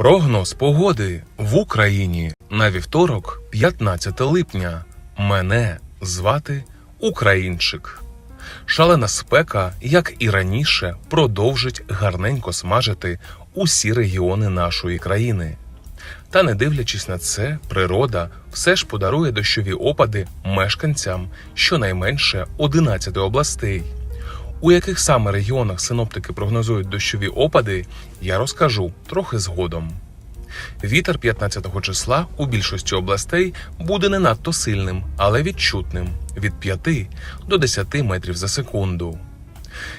Прогноз погоди в Україні на вівторок, 15 липня. Мене звати Українчик. Шалена спека, як і раніше, продовжить гарненько смажити усі регіони нашої країни. Та не дивлячись на це, природа все ж подарує дощові опади мешканцям щонайменше 11 областей. У яких саме регіонах синоптики прогнозують дощові опади, я розкажу трохи згодом. Вітер 15 числа у більшості областей буде не надто сильним, але відчутним від 5 до 10 метрів за секунду.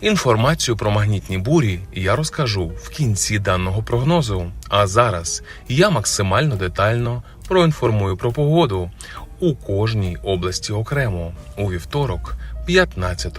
Інформацію про магнітні бурі я розкажу в кінці даного прогнозу. А зараз я максимально детально проінформую про погоду у кожній області окремо у вівторок, 15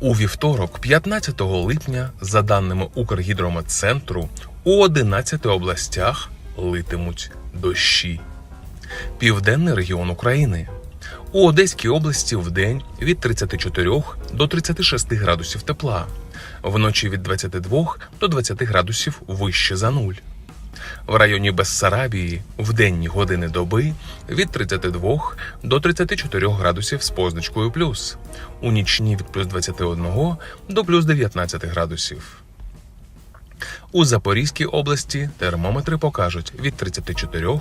У вівторок, 15 липня, за даними Укргідрометцентру, у 11 областях литимуть дощі. Південний регіон України. У Одеській області в день від 34 до 36 градусів тепла, вночі від 22 до 20 градусів вище за нуль. В районі Бессарабії в денні години доби від 32 до 34 градусів з позначкою плюс, у нічні від плюс 21 до плюс 19 градусів. У Запорізькій області термометри покажуть від 34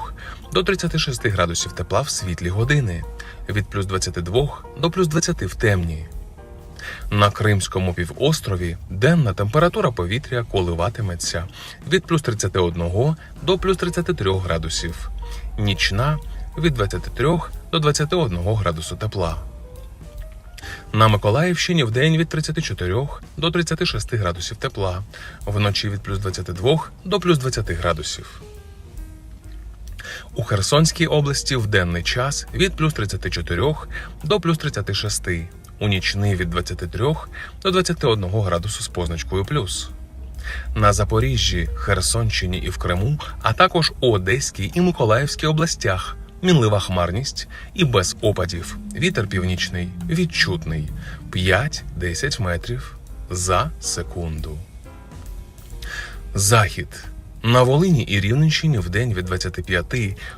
до 36 градусів тепла в світлі години, від плюс 22 до плюс 20 в темні. На Кримському півострові денна температура повітря коливатиметься від плюс 31 до плюс 33 градусів, нічна від 23 до 21 градусу тепла. На Миколаївщині в день від 34 до 36 градусів тепла, вночі від плюс 22 до плюс 20 градусів. У Херсонській області в денний час від плюс 34 до плюс 36, у нічний від 23 до 21 градусу з позначкою плюс. На Запоріжжі, Херсонщині і в Криму, а також у Одеській і Миколаївській областях мінлива хмарність і без опадів. Вітер північний відчутний 5-10 метрів за секунду. Захід. На Волині і Рівненщині в день від 25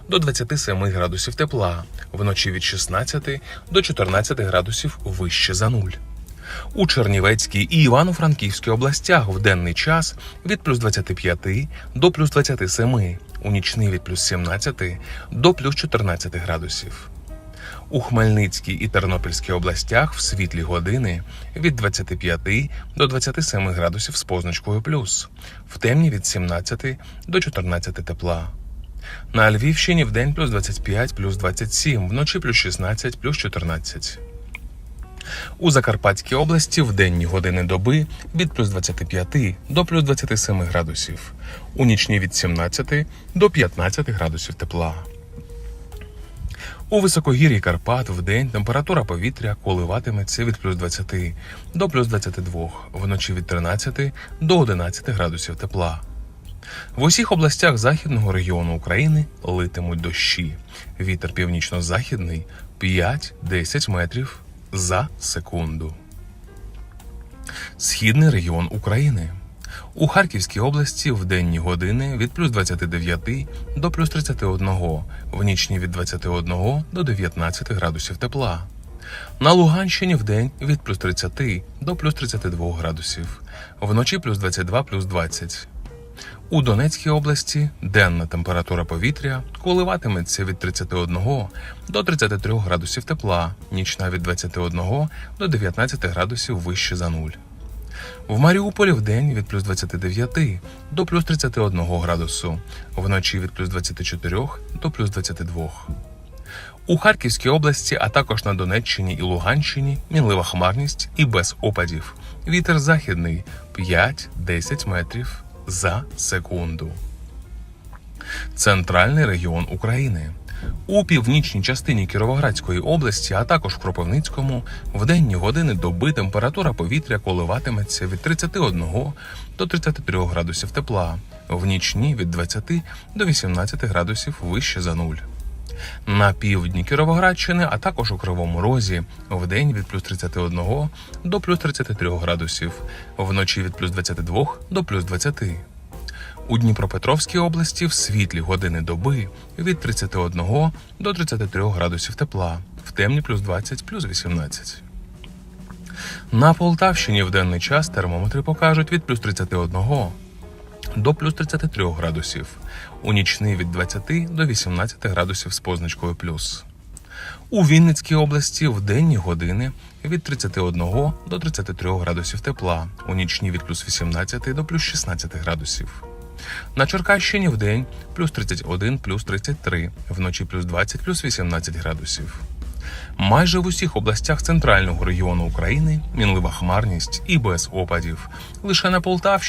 до 27 градусів тепла, вночі від 16 до 14 градусів вище за нуль. У Чернівецькій і Івано-Франківській областях в денний час від плюс 25 до плюс 27, у нічний від плюс 17 до плюс 14 градусів. У Хмельницькій і Тернопільській областях в світлі години від 25 до 27 градусів з позначкою плюс, в темні від 17 до 14 тепла. На Львівщині в день плюс 25, плюс 27, вночі плюс 16, плюс 14. У Закарпатській області в денні години доби від плюс 25 до плюс 27 градусів, у нічні від 17 до 15 градусів тепла. У високогір'ї Карпат в день температура повітря коливатиметься від плюс 20 до плюс 22, вночі від 13 до 11 градусів тепла. В усіх областях західного регіону України литимуть дощі. Вітер північно-західний 5-10 метрів за секунду. Східний регіон України. У Харківській області в денні години від плюс 29 до плюс 31, в нічні від 21 до 19 градусів тепла. На Луганщині в день від плюс 30 до плюс 32 градусів, вночі плюс 22 плюс 20. У Донецькій області денна температура повітря коливатиметься від 31 до 33 градусів тепла, нічна від 21 до 19 градусів вище за нуль. В Маріуполі в день від плюс 29 до плюс 31 градусу, вночі від плюс 24 до плюс 22. У Харківській області, а також на Донеччині і Луганщині мінлива хмарність і без опадів. Вітер західний 5-10 метрів за секунду. Центральний регіон України. У північній частині Кіровоградської області, а також в Кропивницькому, в денні години доби температура повітря коливатиметься від 31 до 33 градусів тепла, в нічні від 20 до 18 градусів вище за нуль. На півдні Кіровоградщини, а також у Кривому Розі, в день від плюс 31 до плюс 33 градусів, вночі від плюс 22 до плюс 20. У Дніпропетровській області в світлі години доби від 31 до 33 градусів тепла, в темні плюс 20 плюс 18. На Полтавщині в денний час термометри покажуть від плюс 31 до плюс 33 градусів, у нічний від 20 до 18 градусів з позначкою плюс. У Вінницькій області в денні години від 31 до 33 градусів тепла, у нічні від плюс 18 до плюс 16 градусів. На Черкащині в день плюс 31, плюс 33, вночі плюс 20, плюс 18 градусів. Майже в усіх областях центрального регіону України мінлива хмарність і без опадів. Лише на Полтавщині